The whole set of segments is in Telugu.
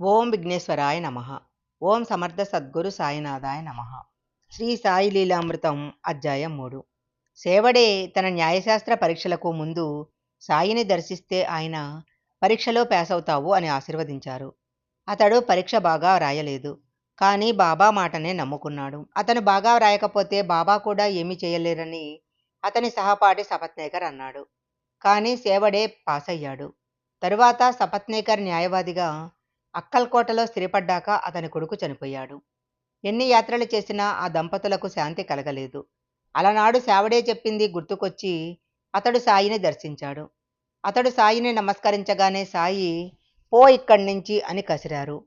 ఓం విఘ్నేశ్వరాయ నమ. ఓం సమర్థ సద్గురు సాయినాథాయ నమ. శ్రీ సాయి లీలామృతం అధ్యాయం మూడు. సేవడే తన న్యాయశాస్త్ర పరీక్షలకు ముందు సాయిని దర్శిస్తే ఆయన పరీక్షలో పాస్ అవుతావు అని ఆశీర్వదించారు. అతడు పరీక్ష బాగా రాయలేదు. కానీ బాబా మాటనే నమ్ముకున్నాడు. అతను బాగా రాయకపోతే బాబా కూడా ఏమీ చేయలేరని అతని సహపాఠి సపత్నేకర్ అన్నాడు. కానీ సేవడే పాస్ అయ్యాడు తరువాత సపత్నేకర్ న్యాయవాదిగా అక్కల్కోటలో స్థిరపడ్డాక అతని కొడుకు చనిపోయాడు. ఎన్ని యాత్రలు చేసినా ఆ దంపతులకు శాంతి కలగలేదు. అలనాడు శావడే చెప్పింది గుర్తుకొచ్చి అతడు సాయిని దర్శించాడు. అతడు సాయిని నమస్కరించగానే సాయి పో ఇక్కడి నుంచి అని కసిరారు.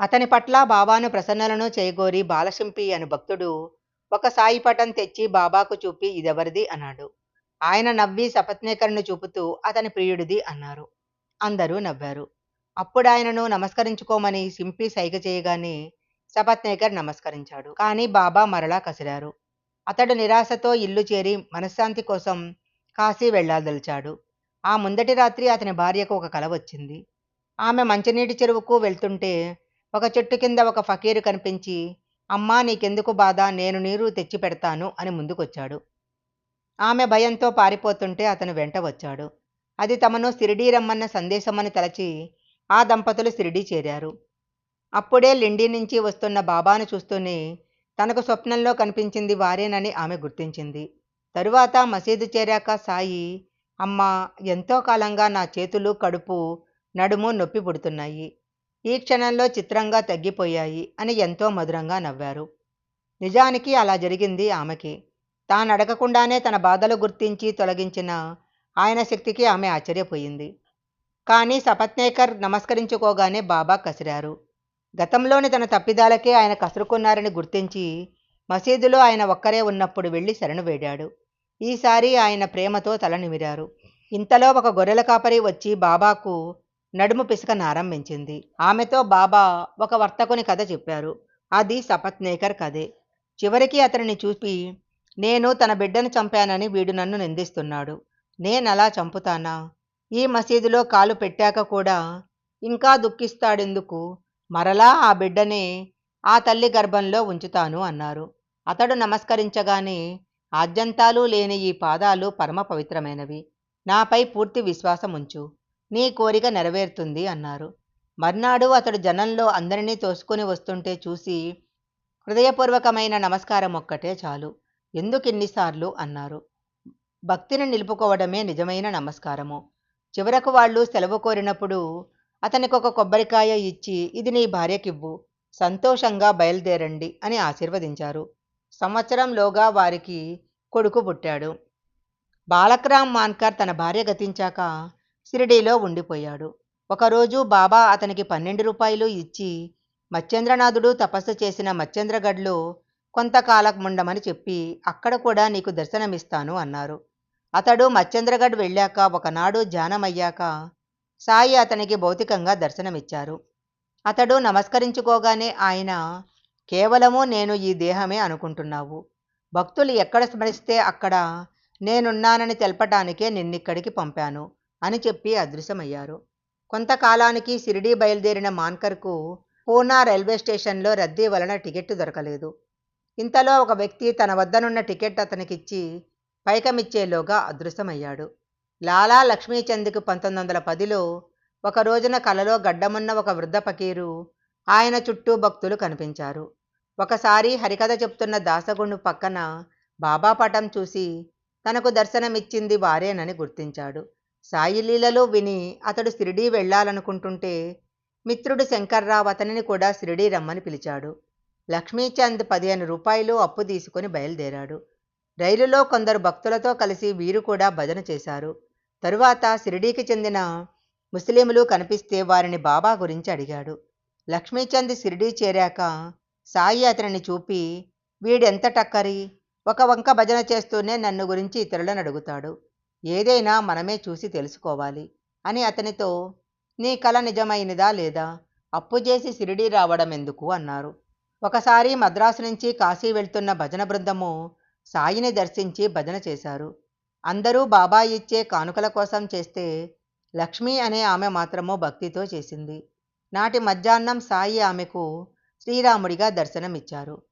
అతని పట్ల బాబాను ప్రసన్నలను చేయగోరి బాలశింపి అని భక్తుడు ఒక సాయి పటం తెచ్చి బాబాకు చూపి ఇదెవరిది? అన్నాడు. ఆయన నవ్వి సపత్నేకర్ను చూపుతూ అతని ప్రియుడిది అన్నారు. అందరూ నవ్వారు. అప్పుడాయనను నమస్కరించుకోమని సింపి సైగ చేయగానే సపత్నేకర్ నమస్కరించాడు. కానీ బాబా మరలా కసిరారు. అతడు నిరాశతో ఇల్లు చేరి మనశ్శాంతి కోసం కాశీ వెళ్ళాదలిచాడు ఆ ముందటి రాత్రి అతని భార్యకు ఒక కల వచ్చింది. ఆమె మంచినీటి చెరువుకు వెళ్తుంటే ఒక చెట్టు కింద ఒక ఫకీరు కనిపించి అమ్మా నీకెందుకు బాధ? నేను నీరు తెచ్చి పెడతాను అని ముందుకొచ్చాడు. ఆమె భయంతో పారిపోతుంటే అతను వెంట వచ్చాడు. అది తమను సిరిడీ రమ్మన్న సందేశమని తలచి ఆ దంపతులు సిరిడీ చేరారు. అప్పుడే లిండి నుంచి వస్తున్న బాబాను చూస్తూనే తనకు స్వప్నంలో కనిపించింది వారేనని ఆమె గుర్తించింది. తరువాత మసీదు చేరాక సాయి అమ్మా ఎంతో కాలంగా నా చేతులు కడుపు నడుము నొప్పి పుడుతున్నాయి. ఈ క్షణంలో చిత్రంగా తగ్గిపోయాయి అని ఎంతో మధురంగా నవ్వారు. నిజానికి అలా జరిగింది ఆమెకి. తాను అడగకుండానే తన బాధలు గుర్తించి తొలగించిన ఆయన శక్తికి ఆమె ఆశ్చర్యపోయింది. కానీ సపత్నేకర్ నమస్కరించుకోగానే బాబా కసిరారు. గతంలోని తన తప్పిదాలకే ఆయన కసురుకున్నారని గుర్తించి మసీదులో ఆయన ఒక్కరే ఉన్నప్పుడు వెళ్ళి శరణు వేడాడు. ఈసారి ఆయన ప్రేమతో తల నిమిరారు. ఇంతలో ఒక గొర్రెల కాపరి వచ్చి బాబాకు నడుము పిసకనారంభించింది ఆమెతో బాబా ఒక వర్తకుని కథ చెప్పారు. అది సపత్నేకర్ కథే. చివరికి అతనిని చూపి నేను తన బిడ్డను చంపానని వీడు నన్ను నిందిస్తున్నాడు. నేనలా చంపుతానా? ఈ మసీదులో కాలు పెట్టాక కూడా ఇంకా దుఃఖిస్తాడెందుకు? మరలా ఆ బిడ్డనే ఆ తల్లి గర్భంలో ఉంచుతాను అన్నారు. అతడు నమస్కరించగానే ఆద్యంతాలు లేని ఈ పాదాలు పరమ పవిత్రమైనవి. నాపై పూర్తి విశ్వాసం ఉంచు నీ కోరిక నెరవేరుతుంది అన్నారు. మర్నాడు అతడు జనంలో అందరినీ తోసుకుని వస్తుంటే చూసి హృదయపూర్వకమైన నమస్కారం ఒక్కటే చాలు. ఎందుకిన్నిసార్లు అన్నారు. భక్తిని నిలుపుకోవడమే నిజమైన నమస్కారము. చివరకు వాళ్ళు సెలవు కోరినప్పుడు అతనికి ఒక కొబ్బరికాయ ఇచ్చి ఇది నీ భార్యకివ్వు. సంతోషంగా బయలుదేరండి అని ఆశీర్వదించారు. సంవత్సరంలోగా వారికి కొడుకు పుట్టాడు. బాలక్రామ్ మాన్కర్ తన భార్య గతించాక షిరిడీలో ఉండిపోయాడు. ఒకరోజు బాబా అతనికి పన్నెండు రూపాయలు ఇచ్చి మత్స్యేంద్రనాథుడు తపస్సు చేసిన మత్స్యేంద్రగఢ్లో కొంతకాలం ఉండమని చెప్పి అక్కడ కూడా నీకు దర్శనమిస్తాను అన్నారు. అతడు మచ్చంద్రగఢ్ వెళ్ళాక ఒకనాడు జానమయ్యాక సాయి అతనికి భౌతికంగా దర్శనమిచ్చారు. అతడు నమస్కరించుకోగానే ఆయన కేవలము నేను ఈ దేహమే అనుకుంటున్నావు. భక్తులు ఎక్కడ స్మరిస్తే అక్కడ నేనున్నానని తెలపటానికే నిన్నిక్కడికి పంపాను అని చెప్పి అదృశ్యమయ్యారు. కొంతకాలానికి షిరిడీ బయలుదేరిన మాన్కర్కు పూనా రైల్వే స్టేషన్లో రద్దీ వలన టికెట్ దొరకలేదు. ఇంతలో ఒక వ్యక్తి తన వద్దనున్న టికెట్ అతనికిచ్చి పైకమిచ్చేలోగా అదృశ్యమయ్యాడు. లాలా లక్ష్మీచంద్కి పంతొమ్మిది వందల పదిలో ఒక రోజున కలలో గడ్డమున్న ఒక వృద్ధ పకీరు ఆయన చుట్టూ భక్తులు కనిపించారు. ఒకసారి హరికథ చెప్తున్న దాసగుండు పక్కన బాబా పటం చూసి తనకు దర్శనమిచ్చింది వారేనని గుర్తించాడు. సాయిలీలలో విని అతడు షిరిడీ వెళ్ళాలనుకుంటుంటే మిత్రుడు శంకర్రావు అతనిని కూడా షిరిడీ రమ్మని పిలిచాడు. లక్ష్మీచంద్ పదిహేను రూపాయలు అప్పు తీసుకుని బయలుదేరాడు. రైలులో కొందరు భక్తులతో కలిసి వీరు కూడా భజన చేశారు. తరువాత షిరిడీకి చెందిన ముస్లింలు కనిపిస్తే వారిని బాబా గురించి అడిగాడు. లక్ష్మీచంద్ షిరిడీ చేరాక సాయి అతనిని చూపి వీడెంత టక్కరి ఒక వంక భజన చేస్తూనే నన్ను గురించి ఇతరులను అడుగుతాడు. ఏదైనా మనమే చూసి తెలుసుకోవాలి అని అతనితో నీ కల నిజమైనదా లేదా? అప్పు చేసి షిరిడీ రావడం ఎందుకు అన్నారు. ఒకసారి మద్రాసు నుంచి కాశీ వెళ్తున్న భజన బృందము సాయిని దర్శించి భజన చేశారు. అందరూ బాబా ఇచ్చే కానుకల కోసం చేస్తే లక్ష్మి అనే ఆమె మాత్రమో భక్తితో చేసింది. నాటి మధ్యాహ్నం సాయి ఆమెకు శ్రీరాముడిగా దర్శనమిచ్చారు.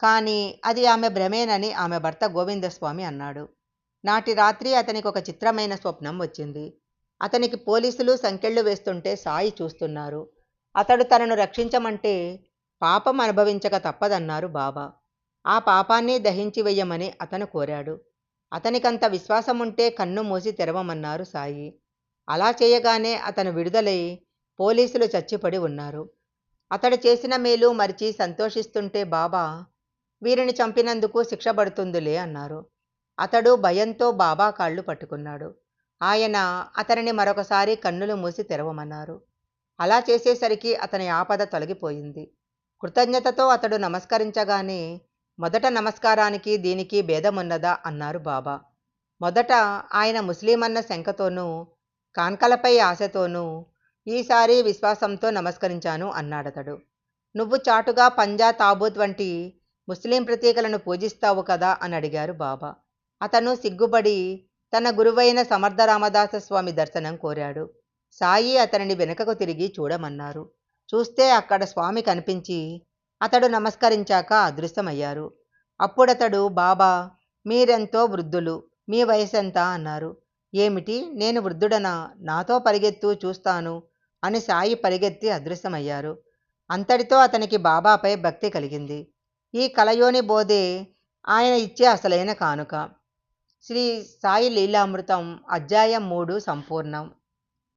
కానీ అది ఆమె భ్రమేనని ఆమె భర్త గోవిందస్వామి అన్నాడు. నాటి రాత్రి అతనికి ఒక చిత్రమైన స్వప్నం వచ్చింది. అతనికి పోలీసులు సంకెళ్ళు వేస్తుంటే సాయి చూస్తున్నారు. అతడు తనను రక్షించమంటే పాపం అనుభవించక తప్పదన్నారు బాబా. ఆ పాపాన్ని దహించి వెయ్యమని అతను కోరాడు. అతనికంత విశ్వాసముంటే కన్ను మూసి తెరవమన్నారు సాయి. అలా చేయగానే అతను విడుదలై పోలీసులు చచ్చిపడి ఉన్నారు. అతడు చేసిన మేలు మరిచి సంతోషిస్తుంటే బాబా వీరిని చంపినందుకు శిక్ష పడుతుందిలే అన్నారు. అతడు భయంతో బాబా కాళ్ళు పట్టుకున్నాడు. ఆయన అతనిని మరొకసారి కన్నులు మూసి తెరవమన్నారు. అలా చేసేసరికి అతని ఆపద తొలగిపోయింది. కృతజ్ఞతతో అతడు నమస్కరించగానే మొదట నమస్కారానికి దీనికి భేదమున్నదా? అన్నారు బాబా. మొదట ఆయన ముస్లిం అన్న శంకతోనూ కాన్కలపై ఆశతోనూ ఈసారి విశ్వాసంతో నమస్కరించాను అన్నాడతడు. నువ్వు చాటుగా పంజా తాబూత్ వంటి ముస్లిం ప్రతీకలను పూజిస్తావు కదా? అని అడిగారు బాబా. అతను సిగ్గుపడి తన గురువైన సమర్థ రామదాస స్వామి దర్శనం కోరాడు. సాయి అతనిని వెనుకకు తిరిగి చూడమన్నారు. చూస్తే అక్కడ స్వామి కనిపించి అతడు నమస్కరించాక అదృశ్యమయ్యారు. అప్పుడతడు బాబా మీరెంతో వృద్ధులు మీ వయసెంత అన్నారు. ఏమిటి? నేను వృద్ధుడనా? నాతో పరిగెత్తు చూస్తాను అని సాయి పరిగెత్తి అదృశ్యమయ్యారు. అంతటితో అతనికి బాబాపై భక్తి కలిగింది. ఈ కలయోని బోధే ఆయన ఇచ్చే అసలైన కానుక. శ్రీ సాయి లీలామృతం అధ్యాయం మూడు సంపూర్ణం.